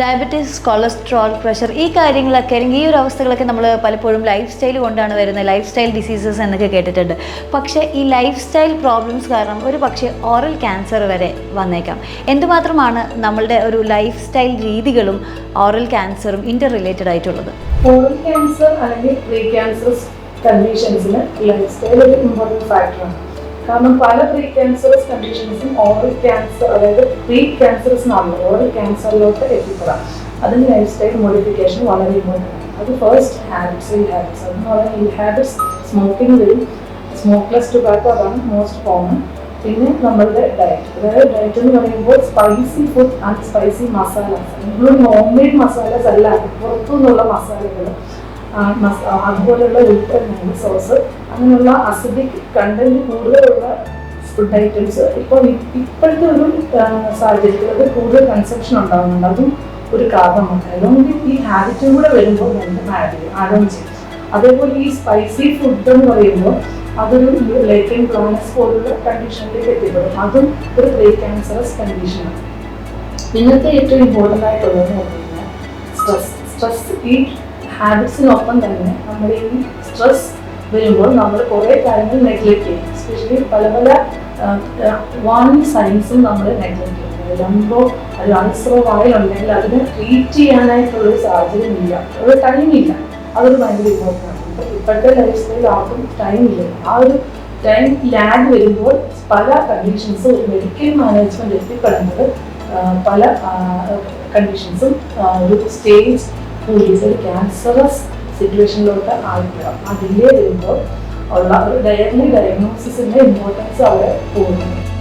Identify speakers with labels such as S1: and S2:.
S1: Diabetes cholesterol pressure ഈ കാര്യങ്ങളൊക്കെ അല്ലെങ്കിൽ ഈ ഒരു അവസ്ഥകളൊക്കെ നമ്മൾ പലപ്പോഴും ലൈഫ് സ്റ്റൈൽ കൊണ്ടാണ് വരുന്നത്. ലൈഫ് സ്റ്റൈൽ ഡിസീസസ് എന്നൊക്കെ കേട്ടിട്ടുണ്ട്. പക്ഷേ ഈ ലൈഫ് സ്റ്റൈൽ പ്രോബ്ലംസ് കാരണം ഒരു പക്ഷേ ഓറൽ ക്യാൻസർ വരെ വന്നേക്കാം. എന്തുമാത്രമാണ് നമ്മളുടെ ഒരു ലൈഫ് സ്റ്റൈൽ രീതികളും ഓറൽ ക്യാൻസറും ഇന്റർ റിലേറ്റഡ് ആയിട്ടുള്ളത്?
S2: ഓറൽ ക്യാൻസർ അല്ലെങ്കിൽ കണ്ടീഷൻസിന് ലൈഫ് സ്റ്റൈൽ ഒരു ഇമ്പോർട്ടന്റ് ഫാക്ടറാണ് കാരണം പല പ്രീ ക്യാൻസറസ് കണ്ടീഷൻസും ഓറൽ ക്യാൻസർ അതായത് പ്രീ ക്യാൻസറസ് എന്നാണ് ഓറൽ ക്യാൻസറിലോട്ട് എത്തിപ്പെടാം. അതിന് ലൈഫ് സ്റ്റൈൽ മോഡിഫിക്കേഷൻ വളരെ ഇമ്പോർട്ടന്റ് അത് ഫസ്റ്റ് ഹാബിറ്റ്സ് ഈ ഹാബിറ്റ്സ് അതെന്ന് പറയുന്നത് ഈ ഹാബിറ്റ്സ് സ്മോക്കിംഗ് വരും സ്മോക്ക്ലെസ് ടുബാക്കോ അതാണ് മോസ്റ്റ് കോമൺ പിന്നെ നമ്മളുടെ ഡയറ്റ് അതായത് ഡയറ്റ് എന്ന് പറയുമ്പോൾ spicy food and spicy masalas including homemade masalas അല്ല പുറത്തുനിന്നുള്ള മസാലകൾ അതുപോലെയുള്ള ഉൽപ്പന്നങ്ങൾ സോസ് അങ്ങനെയുള്ള അസിഡിക് കണ്ടന്റ് കൂടുതലുള്ള ഫുഡ് ഐറ്റംസ് ഇപ്പോൾ ഇപ്പോഴത്തെ ഒരു സാഹചര്യത്തിൽ അത് കൂടുതൽ കൺസപ്ഷൻ ഉണ്ടാകുന്നുണ്ട് അതും ഒരു കാരണമാണ് അതുകൊണ്ട് ഈ ഹാബിറ്റും കൂടെ വരുമ്പോൾ രണ്ടും ആഡ് ചെയ്യും. ചെയ്യും. അതേപോലെ ഈ സ്പൈസി ഫുഡ് എന്ന് പറയുമ്പോൾ അതൊരു ലേറ്റൻ ക്രോണിക്സ് പോലുള്ള കണ്ടീഷനിലേക്ക് എത്തിപ്പെടും. അതും ഒരു പ്രീ ക്യാൻസറസ് കണ്ടീഷനാണ് ഇന്നത്തെ ഏറ്റവും ഇമ്പോർട്ടന്റ് ആയിട്ടുള്ളത് സ്ട്രെസ് സ്ട്രെസ് ഈ ഹാബിറ്റ്സിനൊപ്പം തന്നെ നമ്മുടെ ഈ സ്ട്രെസ് വരുമ്പോൾ നമ്മൾ കുറേ കാര്യങ്ങൾ നെഗ്ലക്ട് ചെയ്യും. എസ്പെഷ്യലി പല പല വാണിംഗ് സൈൻസും നമ്മൾ നെഗ്ലക്ട് ചെയ്യും. വരുമ്പോൾ അത് അൾസറോ വായിലുണ്ടെങ്കിൽ അതിനെ ട്രീറ്റ് ചെയ്യാനായിട്ടുള്ളൊരു സാഹചര്യം ഇല്ല. ഒരു ടൈമില്ല അതൊരു ഭയങ്കര ഇമ്പോർട്ടന്റ് ആണ്. ഇപ്പൊ ഇപ്പോഴത്തെ ലൈഫ് സ്റ്റൈൽ ആർക്കും ടൈം ഇല്ല. ആ ഒരു ടൈം ലാഗ് വരുമ്പോൾ പല കണ്ടീഷൻസും ഒരു മെഡിക്കൽ മാനേജ്മെന്റ് എത്തിപ്പെടുന്നത് പല കണ്ടീഷൻസും ഒരു സ്റ്റേജ് കൂടി ഒരു ക്യാൻസറസ് സിറ്റുവേഷനിലോട്ട് ആയിരിക്കണം ആ വരുമ്പോൾ ഉള്ള ഒരു ഡയഗ്നോസിസിന്റെ ഇമ്പോർട്ടൻസ് അവിടെ പോകുന്നു.